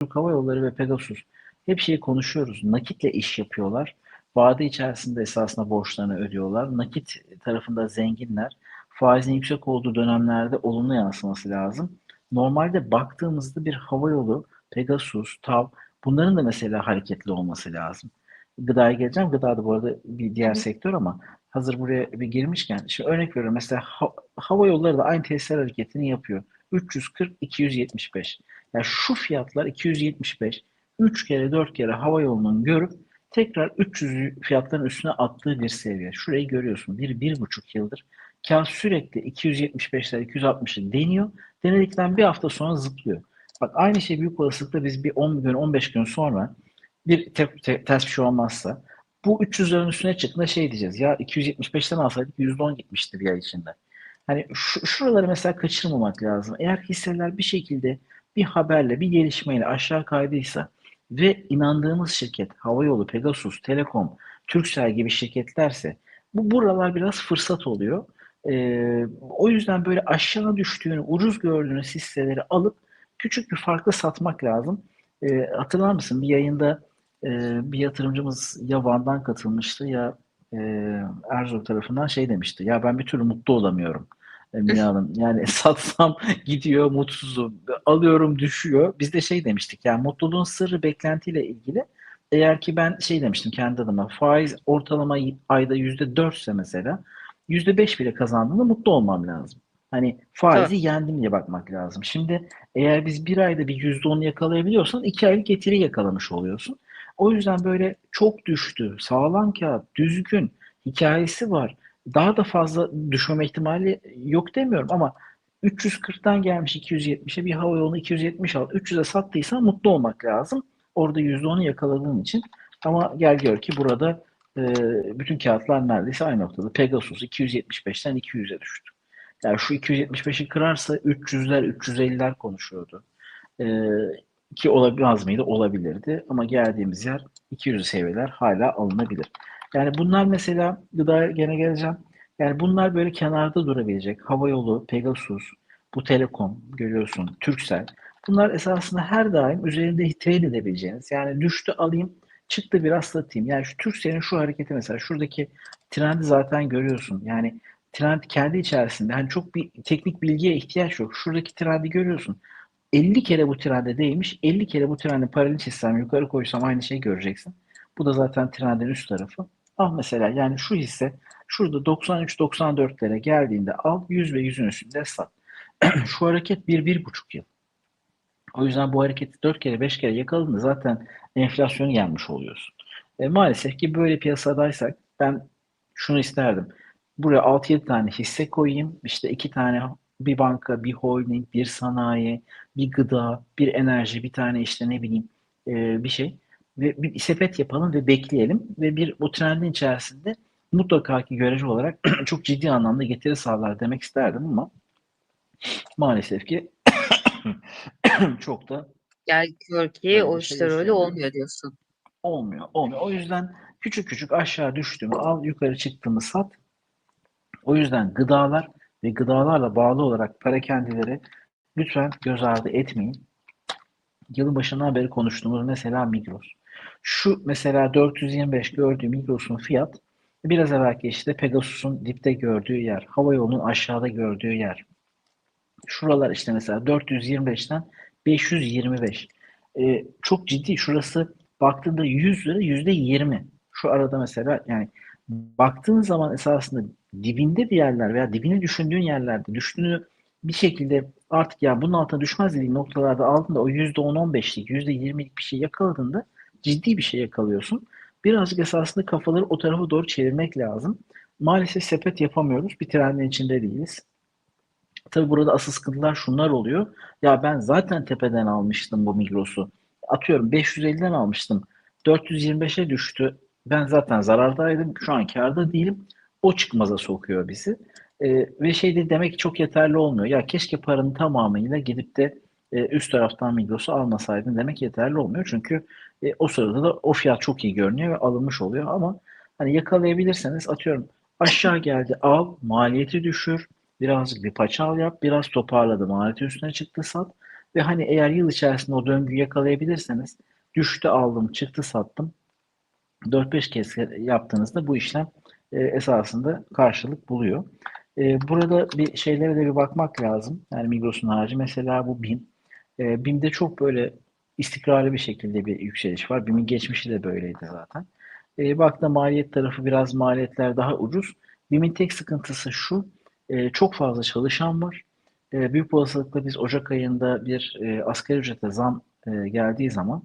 Türk Hava Yolları ve Pegasus hep şeyi konuşuyoruz. Nakitle iş yapıyorlar. Vade içerisinde esasında borçlarını ödüyorlar. Nakit tarafında zenginler. Faizin yüksek olduğu dönemlerde olumlu yansıması lazım. Normalde baktığımızda bir hava yolu, Pegasus, TAV bunların da mesela hareketli olması lazım. Gıdaya geleceğim. Gıda da bu arada bir diğer sektör ama hazır buraya bir girmişken şimdi örnek veriyorum mesela ha- hava yolları da aynı tesisler hareketini yapıyor. 340 275. Yani şu fiyatlar 275 3 kere 4 kere hava yolunun görüp tekrar 300 fiyatların üstüne attığı bir seviye. Şurayı görüyorsun. Bir, bir buçuk yıldır. Kar sürekli 275'ler, 260'ı deniyor. Denedikten bir hafta sonra zıplıyor. Bak aynı şey büyük olasılıkla biz bir 10 gün, 15 gün sonra bir te, te, ters bir şey olmazsa bu 300'lerin üstüne çıktığında şey diyeceğiz. Ya 275'ten alsaydık %10 gitmişti bir ay içinde. Hani şu, şuraları mesela kaçırmamak lazım. Eğer hisseler bir şekilde bir haberle, bir gelişmeyle aşağı kaydıysa ve inandığımız şirket, havayolu, Pegasus, Telekom, Turkcell gibi şirketlerse bu buralar biraz fırsat oluyor. Ee, o yüzden böyle aşağı düştüğünü, ucuz gördüğünüz hisseleri alıp küçük bir farklı satmak lazım. Ee, hatırlar mısın bir yayında e, bir yatırımcımız ya Van'dan katılmıştı ya e, Erzurum tarafından şey demişti. Ya ben bir türlü mutlu olamıyorum. E, Mine Hanım. Yani satsam gidiyor mutsuzum. Alıyorum düşüyor. Biz de şey demiştik. Yani mutluluğun sırrı beklentiyle ilgili. Eğer ki ben şey demiştim kendi adıma faiz ortalama ayda yüzde dörtse mesela yüzde beş bile kazandığında mutlu olmam lazım. Hani faizi Tabii. yendim diye bakmak lazım. Şimdi eğer biz bir ayda bir yüzde on yakalayabiliyorsan iki aylık getiri yakalamış oluyorsun. O yüzden böyle çok düştü, sağlam kağıt, düzgün hikayesi var. Daha da fazla düşmeme ihtimali yok demiyorum ama 340'tan gelmiş 270'e bir hava yolunu 270 al. 300'e sattıysan mutlu olmak lazım. Orada %10'u yakaladığın için. Ama gel gör ki burada e, bütün kağıtlar neredeyse aynı noktada. Pegasus 275'ten 200'e düştü. Yani şu 275'i kırarsa 300'ler 350'ler konuşuyordu. E, ki olabilmez miydi? Olabilirdi. Ama geldiğimiz yer 200 seviyeler hala alınabilir. Yani bunlar mesela gıdaya gene geleceğim. Yani bunlar böyle kenarda durabilecek. Havayolu, Pegasus, bu Telekom görüyorsun, Turkcell. Bunlar esasında her daim üzerinde trade edebileceğiniz. Yani düştü alayım, çıktı biraz satayım. Yani şu Turkcell'in şu hareketi mesela şuradaki trendi zaten görüyorsun. Yani trend kendi içerisinde hani çok bir teknik bilgiye ihtiyaç yok. Şuradaki trendi görüyorsun. 50 kere bu trende değmiş. 50 kere bu trendi paralel çizsem yukarı koysam aynı şeyi göreceksin. Bu da zaten trendin üst tarafı. Ah mesela yani şu hisse şurada 93-94'lere geldiğinde al 100 ve 100'ün üstünde sat. şu hareket 1-1,5 yıl. O yüzden bu hareketi 4 kere 5 kere yakaladığında zaten enflasyonu yenmiş oluyorsun. E, maalesef ki böyle piyasadaysak ben şunu isterdim. Buraya 6-7 tane hisse koyayım. İşte 2 tane bir banka, bir holding, bir sanayi, bir gıda, bir enerji, bir tane işte ne bileyim e, bir şey. Ve bir sepet yapalım ve bekleyelim. Ve bir bu trendin içerisinde mutlaka ki görece olarak çok ciddi anlamda getiri sağlar demek isterdim ama maalesef ki çok da Gel gör ki o şey işler öyle olmuyor diyorsun. olmuyor. Olmuyor. O yüzden küçük küçük aşağı düştüğümü al, yukarı çıktığımı sat. O yüzden gıdalar ve gıdalarla bağlı olarak parakendileri lütfen göz ardı etmeyin. Yılın başından beri konuştuğumuz mesela Migros. Şu mesela 425 gördüğü Migros'un fiyat biraz evvelki işte Pegasus'un dipte gördüğü yer, hava yolunun aşağıda gördüğü yer. Şuralar işte mesela 425'ten 525. Ee, çok ciddi şurası baktığında 100 lira yüzde 20. Şu arada mesela yani baktığın zaman esasında dibinde bir yerler veya dibini düşündüğün yerlerde düştüğünü bir şekilde artık ya bunun altına düşmez dediğin noktalarda aldığında o yüzde 10-15'lik, yüzde 20'lik bir şey yakaladığında ciddi bir şey yakalıyorsun. Birazcık esasında kafaları o tarafa doğru çevirmek lazım. Maalesef sepet yapamıyoruz. Bir trendin içinde değiliz. Tabii burada asıl sıkıntılar şunlar oluyor. Ya ben zaten tepeden almıştım bu Migros'u. Atıyorum 550'den almıştım. 425'e düştü. Ben zaten zarardaydım. Şu an kârda değilim. O çıkmaza sokuyor bizi. Ee, ve şey de demek çok yeterli olmuyor. Ya keşke paranın tamamıyla gidip de e, üst taraftan Migros'u almasaydın demek yeterli olmuyor. Çünkü e, o sırada da o fiyat çok iyi görünüyor ve alınmış oluyor. Ama hani yakalayabilirseniz atıyorum aşağı geldi al, maliyeti düşür, birazcık bir paçal yap, biraz toparladı, maliyeti üstüne çıktı sat. ve hani eğer yıl içerisinde o döngüyü yakalayabilirseniz düştü aldım, çıktı sattım 4-5 kez yaptığınızda bu işlem e, esasında karşılık buluyor. E, burada bir şeylere de bir bakmak lazım. Yani Migros'un harici mesela bu BİM. E, BİM'de çok böyle istikrarlı bir şekilde bir yükseliş var. BİM'in geçmişi de böyleydi zaten. E, baktığında maliyet tarafı biraz maliyetler daha ucuz. BİM'in tek sıkıntısı şu. E, çok fazla çalışan var. E, büyük olasılıkla biz Ocak ayında bir e, asgari ücrete zam e, geldiği zaman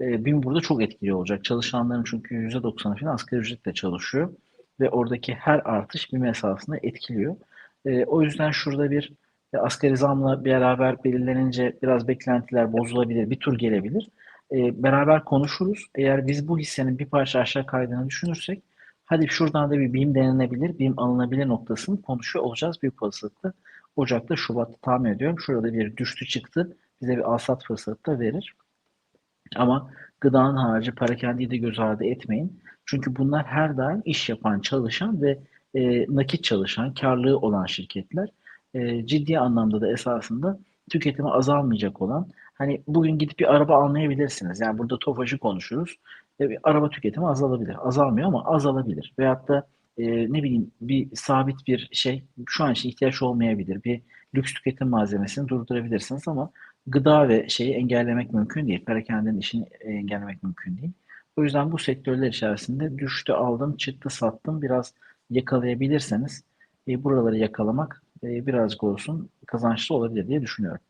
e, BİM burada çok etkili olacak. Çalışanların çünkü %90'ı falan asgari ücretle çalışıyor ve oradaki her artış BİM esasında etkiliyor. E, o yüzden şurada bir e, asgari zamla beraber belirlenince biraz beklentiler bozulabilir, bir tur gelebilir. E, beraber konuşuruz. Eğer biz bu hissenin bir parça aşağı kaydığını düşünürsek hadi şuradan da bir BİM denenebilir, BİM alınabilir noktasını konuşuyor olacağız büyük olasılıkla. Ocak'ta, Şubat'ta tahmin ediyorum. Şurada bir düştü çıktı. Bize bir alsat fırsatı da verir. Ama gıdanın harici parakendiyi de göz ardı etmeyin. Çünkü bunlar her daim iş yapan, çalışan ve e, nakit çalışan, karlılığı olan şirketler. E, ciddi anlamda da esasında tüketimi azalmayacak olan, hani bugün gidip bir araba almayabilirsiniz. Yani burada TOFAŞ'ı konuşuruz. E, araba tüketimi azalabilir. Azalmıyor ama azalabilir. Veyahut da e, ne bileyim bir sabit bir şey şu an için ihtiyaç olmayabilir. Bir lüks tüketim malzemesini durdurabilirsiniz ama gıda ve şeyi engellemek mümkün değil. Perakendinin işini engellemek mümkün değil. O yüzden bu sektörler içerisinde düştü aldım, çıktı sattım biraz yakalayabilirseniz e, buraları yakalamak e, birazcık olsun kazançlı olabilir diye düşünüyorum.